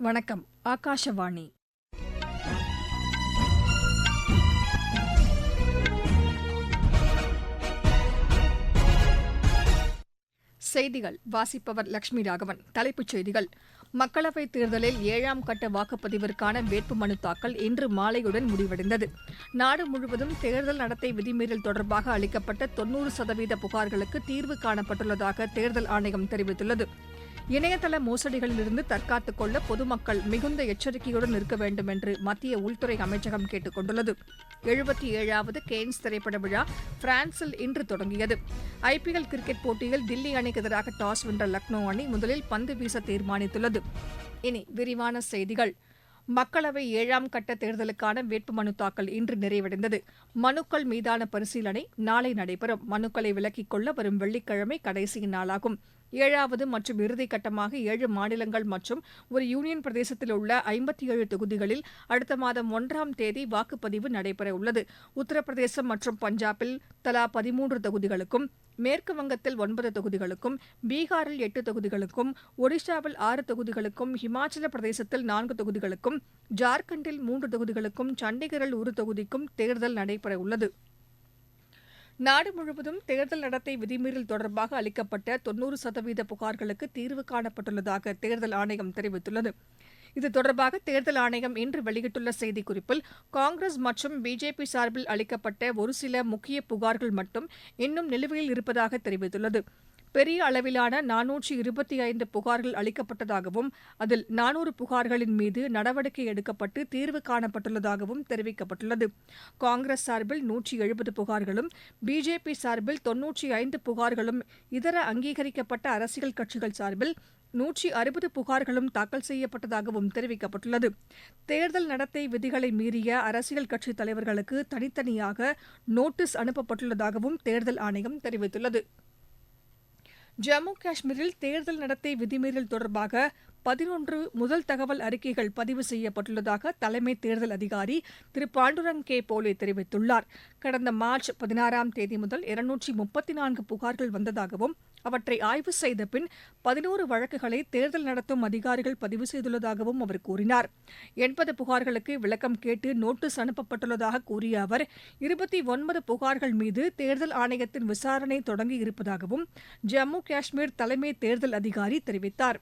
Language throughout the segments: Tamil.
வணக்கம் ஆகாஷவாணி. செய்திகள் வாசிப்பவர் லட்சுமி ராகவன். தலைப்புச் செய்திகள் மக்களவைத் தேர்தலில் ஏழாம் கட்ட வாக்குப்பதிவிற்கான வேட்புமனு தாக்கல் இன்று மாலையுடன் முடிவடைந்தது. நாடு முழுவதும் தேர்தல் நடத்தை விதிமீறல் தொடர்பாக அளிக்கப்பட்ட தொன்னூறு சதவீத புகார்களுக்கு தீர்வு காணப்பட்டுள்ளதாக தேர்தல் ஆணையம் தெரிவித்துள்ளது. இணையதள மோசடிகளிலிருந்து தற்காத்துக் கொள்ள பொதுமக்கள் மிகுந்த எச்சரிக்கையுடன் இருக்க வேண்டும் என்று மத்திய உள்துறை அமைச்சகம் கேட்டுக் கொண்டுள்ளது எழுபத்தி ஏழாவது கேன்ஸ் திரைப்பட விழா பிரான்சில் இன்று தொடங்கியது. ஐபிஎல் கிரிக்கெட் போட்டியில் தில்லி அணிக்கு எதிராக டாஸ் வென்ற லக்னோ அணி முதலில் பந்து வீச தீர்மானித்துள்ளது. இனி விரிவான செய்திகள். மக்களவை ஏழாம் கட்ட தேர்தலுக்கான வேட்புமனு தாக்கல் இன்று நிறைவடைந்தது. மனுக்கள் மீதான பரிசீலனை நாளை நடைபெறும். மனுக்களை விலக்கிக் கொள்ள வரும் வெள்ளிக்கிழமை கடைசி நாளாகும். ஏழாவது மற்றும் இறுதிக்கட்டமாக ஏழு மாநிலங்கள் மற்றும் ஒரு யூனியன் பிரதேசத்தில் உள்ள ஐம்பத்தி ஏழு தொகுதிகளில் அடுத்த மாதம் ஒன்றாம் தேதி வாக்குப்பதிவு நடைபெறவுள்ளது உத்தரப்பிரதேசம் மற்றும் பஞ்சாபில் தலா பதிமூன்று தொகுதிகளுக்கும் மேற்கு வங்கத்தில் ஒன்பது தொகுதிகளுக்கும் பீகாரில் எட்டு தொகுதிகளுக்கும் ஒடிஷாவில் ஆறு தொகுதிகளுக்கும் ஹிமாச்சல பிரதேசத்தில் நான்கு தொகுதிகளுக்கும் ஜார்க்கண்டில் மூன்று தொகுதிகளுக்கும் சண்டிகரில் ஒரு தொகுதிக்கும் தேர்தல் நடைபெறவுள்ளது நாடு முழுவதும் தேர்தல் நடத்தை விதிமீறல் தொடர்பாக அளிக்கப்பட்ட தொன்னூறு சதவீத புகார்களுக்கு தீர்வு காணப்பட்டுள்ளதாக தேர்தல் ஆணையம் தெரிவித்துள்ளது. இது தொடர்பாக தேர்தல் ஆணையம் இன்று வெளியிட்டுள்ள செய்திக்குறிப்பில் காங்கிரஸ் மற்றும் பிஜேபி சார்பில் அளிக்கப்பட்ட ஒரு சில முக்கிய புகார்கள் மட்டும் இன்னும் நிலுவையில் இருப்பதாக தெரிவித்துள்ளது. பெரிய அளவிலான நானூற்றி இருபத்தி ஐந்து புகார்கள் அளிக்கப்பட்டதாகவும் அதில் நானூறு புகார்களின் மீது நடவடிக்கை எடுக்கப்பட்டு தீர்வு காணப்பட்டுள்ளதாகவும் தெரிவிக்கப்பட்டுள்ளது. காங்கிரஸ் சார்பில் நூற்றி எழுபது புகார்களும் பிஜேபி சார்பில் தொன்னூற்றி ஐந்து புகார்களும் இதர அங்கீகரிக்கப்பட்ட அரசியல் கட்சிகள் சார்பில் நூற்றி அறுபது புகார்களும் தாக்கல் செய்யப்பட்டதாகவும் தெரிவிக்கப்பட்டுள்ளது. தேர்தல் நடத்தை விதிகளை மீறிய அரசியல் கட்சித் தலைவர்களுக்கு தனித்தனியாக நோட்டீஸ் அனுப்பப்பட்டுள்ளதாகவும் தேர்தல் ஆணையம் தெரிவித்துள்ளது. ஜம்மு காஷ்மீரில் தேர்தல் நடத்தை விதிமீறல் தொடர்பாக பதினொன்று முதல் தகவல் அறிக்கைகள் பதிவு செய்யப்பட்டுள்ளதாக தலைமை தேர்தல் அதிகாரி திரு. பாண்டுரங் கே. போலே தெரிவித்துள்ளார். கடந்த மார்ச் பதினாறாம் தேதி முதல் இருநூற்றி முப்பத்தி நான்கு புகார்கள் வந்ததாகவும் அவற்றை ஆய்வு செய்த பின் பதினோரு வழக்குகளை தேர்தல் நடத்தும் அதிகாரிகள் பதிவு செய்துள்ளதாகவும் அவர் கூறினார். எண்பது புகார்களுக்கு விளக்கம் கேட்டு நோட்டீஸ் அனுப்பப்பட்டுள்ளதாக கூறிய அவர் இருபத்தி ஒன்பது புகார்கள் மீது தேர்தல் ஆணையத்தின் விசாரணை தொடங்கி இருப்பதாகவும் ஜம்மு காஷ்மீர் தலைமை தேர்தல் அதிகாரி தெரிவித்தார்.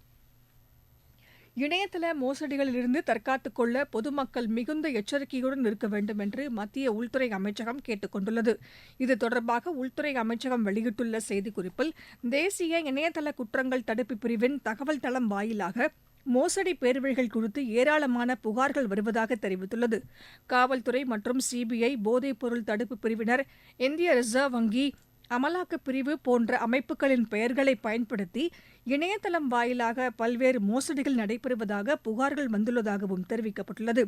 இணையதள மோசடிகளிலிருந்து தற்காத்துக் கொள்ள பொதுமக்கள் மிகுந்த எச்சரிக்கையுடன் இருக்க வேண்டும் என்று மத்திய உள்துறை அமைச்சகம் கேட்டுக் கொண்டுள்ளது இது தொடர்பாக உள்துறை அமைச்சகம் வெளியிட்டுள்ள செய்திக்குறிப்பில் தேசிய இணையதள குற்றங்கள் தடுப்பு பிரிவின் தகவல் தளம் வாயிலாக மோசடி பேர்வழிகள் குறித்து ஏராளமான புகார்கள் வருவதாக தெரிவித்துள்ளது. காவல்துறை மற்றும் சிபிஐ போதைப்பொருள் தடுப்பு பிரிவினர் இந்திய ரிசர்வ் வங்கி அமலாக்கப் பிரிவு போன்ற அமைப்புகளின் பெயர்களை பயன்படுத்தி இணையதளம் வாயிலாக பல்வேறு மோசடிகள் நடைபெறுவதாக புகார்கள் வந்துள்ளதாகவும் தெரிவிக்கப்பட்டுள்ளது.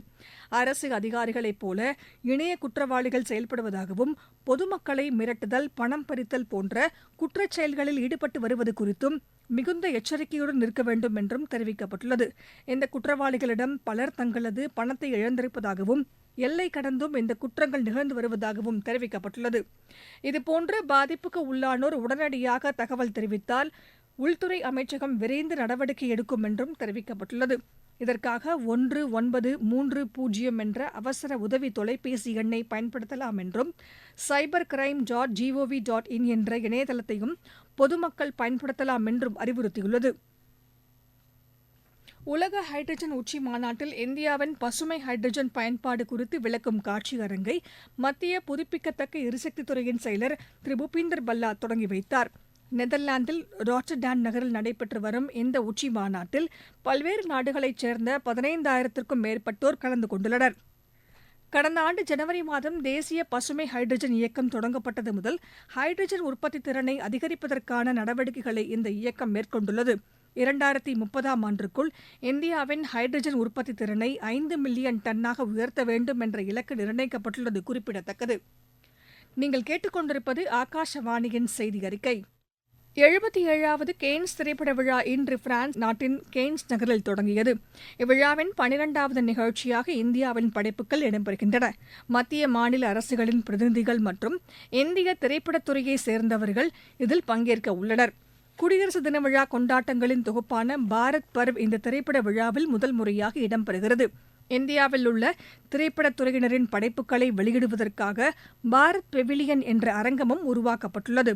அரசு அதிகாரிகளைப் போல இணைய குற்றவாளிகள் செயல்படுவதாகவும் பொதுமக்களை மிரட்டுதல் பணம் பறித்தல் போன்ற குற்றச் செயல்களில் ஈடுபட்டு வருவது குறித்தும் மிகுந்த எச்சரிக்கையுடன் இருக்க வேண்டும் என்றும் தெரிவிக்கப்பட்டுள்ளது. இந்த குற்றவாளிகளிடம் பலர் தங்களது பணத்தை இழந்திருப்பதாகவும் எல்லை கடந்தும் இந்த குற்றங்கள் நிகழ்ந்து வருவதாகவும் தெரிவிக்கப்பட்டுள்ளது. இதுபோன்று பாதிப்புக்கு உள்ளானோர் உடனடியாக தகவல் தெரிவித்தால் உள்துறை அமைச்சகம் விரைந்து நடவடிக்கை எடுக்கும் என்றும் தெரிவிக்கப்பட்டுள்ளது. இதற்காக ஒன்று ஒன்பது மூன்று பூஜ்ஜியம் என்ற அவசர உதவி தொலைபேசி எண்ணை பயன்படுத்தலாம் என்றும் cyber crime dot G O V dot in என்ற இணையதளத்தையும் பொதுமக்கள் பயன்படுத்தலாம் என்றும் அறிவுறுத்தியுள்ளது. உலக ஹைட்ரஜன் உச்சி மாநாட்டில் இந்தியாவின் பசுமை ஹைட்ரஜன் பயன்பாடு குறித்து விளக்கும் காட்சி அரங்கை மத்திய புதுப்பிக்கத்தக்க எரிசக்தித் துறையின் செயலர் திரு. பூபீந்தர் பல்லா தொடங்கி வைத்தார். நெதர்லாந்தில் ராட்டர்டான் நகரில் நடைபெற்று வரும் இந்த உச்சி மாநாட்டில் பல்வேறு நாடுகளைச் சேர்ந்த பதினைந்தாயிரத்திற்கும் மேற்பட்டோர் கலந்து கொண்டுள்ளனர். கடந்த ஆண்டு ஜனவரி மாதம் தேசிய பசுமை ஹைட்ரஜன் இயக்கம் தொடங்கப்பட்டது முதல் ஹைட்ரஜன் உற்பத்தி திறனை அதிகரிப்பதற்கான நடவடிக்கைகளை இந்த இயக்கம் மேற்கொண்டுள்ளது. இரண்டாயிரத்தி முப்பதாம் ஆண்டுக்குள் இந்தியாவின் ஹைட்ரஜன் உற்பத்தி திறனை ஐந்து மில்லியன் டன்னாக உயர்த்த வேண்டும் என்ற இலக்கு நிர்ணயிக்கப்பட்டுள்ளது குறிப்பிடத்தக்கது. நீங்கள் கேட்டுக்கொண்டிருப்பது ஆகாஷவாணியின் செய்தி அறிக்கை. எழுபத்தி ஏழாவது கெய்ன்ஸ் திரைப்பட விழா இன்று பிரான்ஸ் நாட்டின் கெய்ன்ஸ் நகரில் தொடங்கியது. இவ்விழாவின் பனிரெண்டாவது நிகழ்ச்சியாக இந்தியாவின் படைப்புகள் இடம்பெறுகின்றன. மத்திய மாநில அரசுகளின் பிரதிநிதிகள் மற்றும் இந்திய திரைப்படத்துறையை சேர்ந்தவர்கள் இதில் பங்கேற்க உள்ளனர். குடியரசு தின விழா கொண்டாட்டங்களின் தொகுப்பான பாரத் பர்வ் இந்த திரைப்பட விழாவில் முதல் முறையாக இடம்பெறுகிறது. இந்தியாவில் உள்ள திரைப்படத் துறையினரின் படைப்புகளை வெளியிடுவதற்காக பாரத் பெவிலியன் என்ற அரங்கமும் உருவாக்கப்பட்டுள்ளது.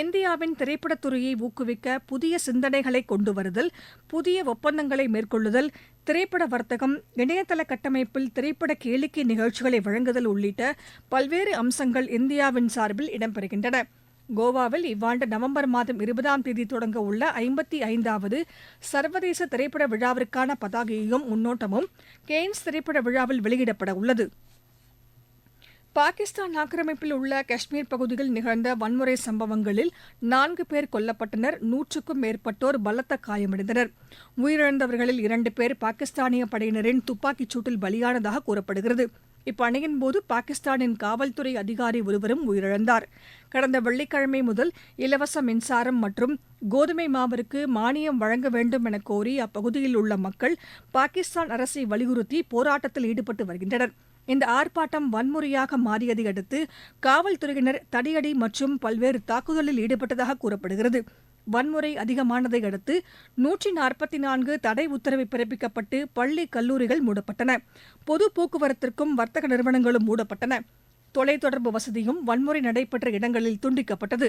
இந்தியாவின் திரைப்படத்துறையை ஊக்குவிக்க புதிய சிந்தனைகளை கொண்டு வருதல் புதிய ஒப்பந்தங்களை மேற்கொள்ளுதல் திரைப்பட வர்த்தகம் இணையதள கட்டமைப்பில் திரைப்பட கேளிக்கை நிகழ்ச்சிகளை வழங்குதல் உள்ளிட்ட பல்வேறு அம்சங்கள் இந்தியாவின் சார்பில் இடம்பெறுகின்றன. கோவாவில் இவ்வாண்டு நவம்பர் மாதம் இருபதாம் தேதி தொடங்க உள்ள ஐம்பத்தி ஐந்தாவது சர்வதேச திரைப்பட விழாவிற்கான பதாகையும் முன்னோட்டமும் கெய்ன்ஸ் திரைப்பட விழாவில் வெளியிடப்பட உள்ளது. பாகிஸ்தான் ஆக்கிரமிப்பில் உள்ள காஷ்மீர் பகுதியில் நிகழ்ந்த வன்முறை சம்பவங்களில் நான்கு பேர் கொல்லப்பட்டனர் நூற்றுக்கும் மேற்பட்டோர் பலத்த காயமடைந்தனர். உயிரிழந்தவர்களில் இரண்டு பேர் பாகிஸ்தானிய படையினரின் துப்பாக்கிச் சூட்டில் பலியானதாக கூறப்படுகிறது. இப்பணியின் போது பாகிஸ்தானின் காவல்துறை அதிகாரி ஒருவரும் உயிரிழந்தார். கடந்த வெள்ளிக்கிழமை முதல் இலவச மின்சாரம் மற்றும் கோதுமை மாவிற்கு மானியம் வழங்க வேண்டும் என கோரி அப்பகுதியில் உள்ள மக்கள் பாகிஸ்தான் அரசை வலியுறுத்தி போராட்டத்தில் ஈடுபட்டு வருகின்றனர். இந்த ஆர்ப்பாட்டம் வன்முறையாக மாறியதை அடுத்து காவல்துறையினர் தடியடி மற்றும் பல்வேறு தாக்குதலில் ஈடுபட்டதாக கூறப்படுகிறது. வன்முறை அதிகமானதை அடுத்து நூற்றி நாற்பத்தி நான்கு தடை உத்தரவு பிறப்பிக்கப்பட்டு பள்ளி கல்லூரிகள் மூடப்பட்டன. பொது போக்குவரத்திற்கும் வர்த்தக நிறுவனங்களும் மூடப்பட்டன. தொலைத்தொடர்பு வசதியும் வன்முறை நடைபெற்ற இடங்களில் துண்டிக்கப்பட்டது.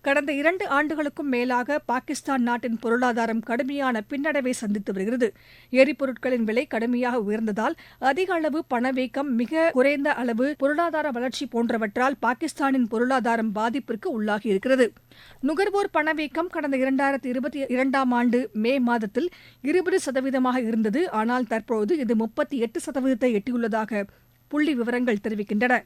கடந்த இரண்டு ஆண்டுகளுக்கும் மேலாக பாகிஸ்தான் நாட்டின் பொருளாதாரம் கடுமையான பின்னடைவை சந்தித்து வருகிறது. எரிபொருட்களின் விலை கடுமையாக உயர்ந்ததால் அதிக அளவு பணவீக்கம் மிக குறைந்த அளவு பொருளாதார வளர்ச்சி போன்றவற்றால் பாகிஸ்தானின் பொருளாதாரம் பாதிப்பிற்கு உள்ளாகியிருக்கிறது நுகர்வோர் பணவீக்கம் கடந்த இரண்டாயிரத்தி இருபத்தி இரண்டாம் ஆண்டு மே மாதத்தில் இருபது சதவீதமாக இருந்தது. ஆனால் தற்போது இது முப்பத்தி எட்டு சதவீதத்தை எட்டியுள்ளதாக புள்ளி விவரங்கள் தெரிவிக்கின்றன.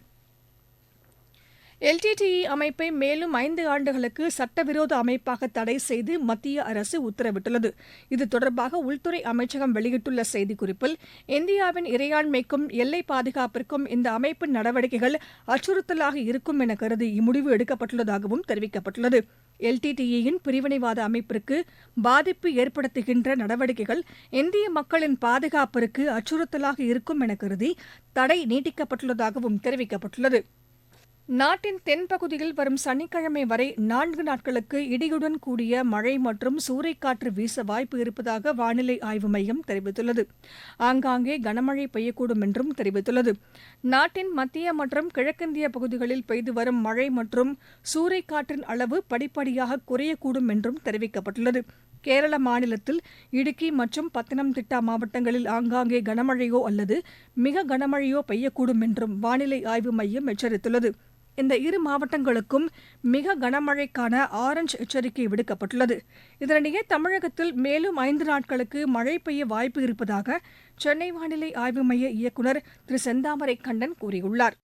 எல்டிடிஇ அமைப்பை மேலும் ஐந்து ஆண்டுகளுக்கு சட்டவிரோத அமைப்பாக தடை செய்து மத்திய அரசு உத்தரவிட்டுள்ளது. இது தொடர்பாக உள்துறை அமைச்சகம் வெளியிட்டுள்ள செய்திக்குறிப்பில் இந்தியாவின் இறையாண்மைக்கும் எல்லை பாதுகாப்பிற்கும் இந்த அமைப்பின் நடவடிக்கைகள் அச்சுறுத்தலாக இருக்கும் என கருதி இம்முடிவு எடுக்கப்பட்டுள்ளதாகவும் தெரிவிக்கப்பட்டுள்ளது. எல்டிடிஇயின் பிரிவினைவாத அமைப்பிற்கு பாதிப்பு ஏற்படுத்துகின்ற நடவடிக்கைகள் இந்திய மக்களின் பாதுகாப்பிற்கு அச்சுறுத்தலாக இருக்கும் என கருதி தடை நீட்டிக்கப்பட்டுள்ளதாகவும் தெரிவிக்கப்பட்டுள்ளது. நாட்டின் தென்பகுதியில் வரும் சனிக்கிழமை வரை நான்கு நாட்களுக்கு இடியுடன் கூடிய மழை மற்றும் சூறைக்காற்று வீச வாய்ப்பு இருப்பதாக வானிலை ஆய்வு மையம் தெரிவித்துள்ளது. ஆங்காங்கே கனமழை பெய்யக்கூடும் என்றும் தெரிவித்துள்ளது. நாட்டின் மத்திய மற்றும் கிழக்கிந்திய பகுதிகளில் பெய்து வரும் மழை மற்றும் சூறைக்காற்றின் அளவு படிப்படியாக குறையக்கூடும் என்றும் தெரிவிக்கப்பட்டுள்ளது. கேரள மாநிலத்தில் இடுக்கி மற்றும் பத்தனம்திட்டா மாவட்டங்களில் ஆங்காங்கே கனமழையோ அல்லது மிக கனமழையோ பெய்யக்கூடும் என்றும் வானிலை ஆய்வு மையம் எச்சரித்துள்ளது. இந்த இரு மாவட்டங்களுக்கும் மிக கனமழைக்கான ஆரஞ்ச் எச்சரிக்கை விடுக்கப்பட்டுள்ளது. இதனிடையே தமிழகத்தில் மேலும் ஐந்து நாட்களுக்கு மழை பெய்ய வாய்ப்பு இருப்பதாக சென்னை வானிலை ஆய்வு மைய இயக்குநர் திரு செந்தாமரை கண்ணன் கூறியுள்ளார்.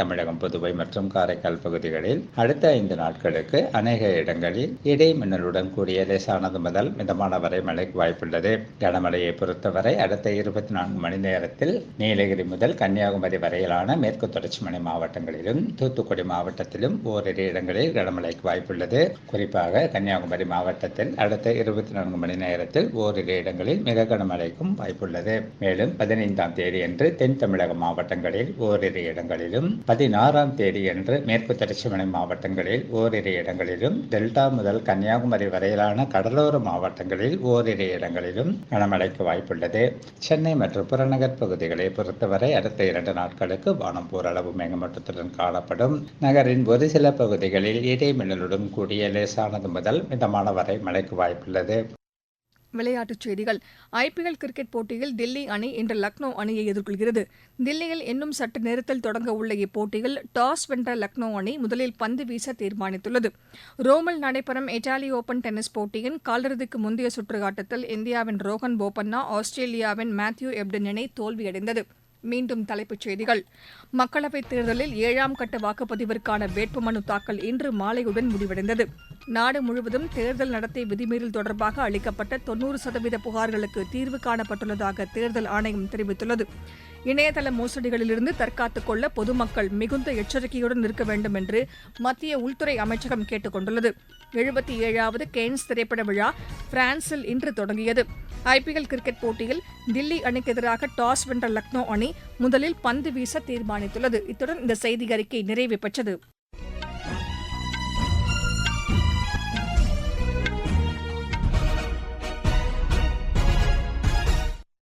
தமிழகம் புதுவை மற்றும் காரைக்கால் பகுதிகளில் அடுத்த ஐந்து நாட்களுக்கு அநேக இடங்களில் இடை மின்னலுடன் கூடிய லேசானது முதல் மிதமான வரை மழைக்கு வாய்ப்புள்ளது. கனமழையை பொறுத்தவரை அடுத்த இருபத்தி நான்கு மணி நேரத்தில் நீலகிரி முதல் கன்னியாகுமரி வரையிலான மேற்கு தொடர்ச்சி மலை மாவட்டங்களிலும் தூத்துக்குடி மாவட்டத்திலும் ஓரிரு இடங்களில் கனமழைக்கு வாய்ப்புள்ளது. குறிப்பாக கன்னியாகுமரி மாவட்டத்தில் அடுத்த இருபத்தி நான்கு மணி நேரத்தில் ஓரிரு இடங்களில் மிக கனமழைக்கும் வாய்ப்புள்ளது. மேலும் பதினைந்தாம் தேதியன்று தென் தமிழக மாவட்டங்களில் ஓரிரு இடங்களிலும் பதினாறாம் தேதியன்று மேற்கு தொடர்ச்சிமலை மாவட்டங்களில் ஓரிரு இடங்களிலும் டெல்டா முதல் கன்னியாகுமரி வரையிலான கடலோர மாவட்டங்களில் ஓரிரு இடங்களிலும் கனமழைக்கு வாய்ப்புள்ளது. சென்னை மற்றும் புறநகர் பகுதிகளை பொறுத்தவரை அடுத்த இரண்டு நாட்களுக்கு வானம் ஓரளவு மேகமூட்டத்துடன் காணப்படும். நகரின் ஒரு சில பகுதிகளில் இடைமின்னலுடன் கூடிய லேசானது முதல் மிதமான வரை மழைக்கு வாய்ப்புள்ளது. விளையாட்டுச் செய்திகள். ஐபிஎல் கிரிக்கெட் போட்டியில் தில்லி அணி இன்று லக்னோ அணியை எதிர்கொள்கிறது. தில்லியில் இன்னும் சற்று நேரத்தில் தொடங்க உள்ள இப்போட்டியில் டாஸ் வென்ற லக்னோ அணி முதலில் பந்து வீச தீர்மானித்துள்ளது. ரோமில் நடைபெறும் இத்தாலி ஓபன் டென்னிஸ் போட்டியின் காலிறுதிக்கு முந்தைய சுற்று ஆட்டத்தில் இந்தியாவின் ரோஹன் போபண்ணா ஆஸ்திரேலியாவின் மேத்யூ எப்டன் இணை தோல்வியடைந்தது. மீண்டும் தலைப்புச் செய்திகள். மக்களவைத் தேர்தலில் ஏழாம் கட்ட வாக்குப்பதிவிற்கான வேட்புமனு தாக்கல் இன்று மாலையுடன் முடிவடைந்தது. நாடு முழுவதும் தேர்தல் நடத்தை விதிமீறல் தொடர்பாக அளிக்கப்பட்ட தொன்னூறு சதவீத புகார்களுக்கு தீர்வு காணப்பட்டுள்ளதாக தேர்தல் ஆணையம் தெரிவித்துள்ளது. இணையதள மோசடிகளிலிருந்து தற்காத்துக் கொள்ள பொதுமக்கள் மிகுந்த எச்சரிக்கையுடன் இருக்க வேண்டும் என்று மத்திய உள்துறை அமைச்சகம் கேட்டுக் கொண்டுள்ளது. எழுபத்தி ஏழாவது கெய்ன்ஸ் திரைப்பட விழா பிரான்சில் இன்று தொடங்கியது. ஐபிஎல் கிரிக்கெட் போட்டியில் தில்லி அணிக்கு எதிராக டாஸ் வென்ற லக்னோ அணி முதலில் பந்து வீச தீர்மானித்துள்ளது. இத்துடன் இந்த செய்தி அறிக்கை நிறைவு பெற்றது.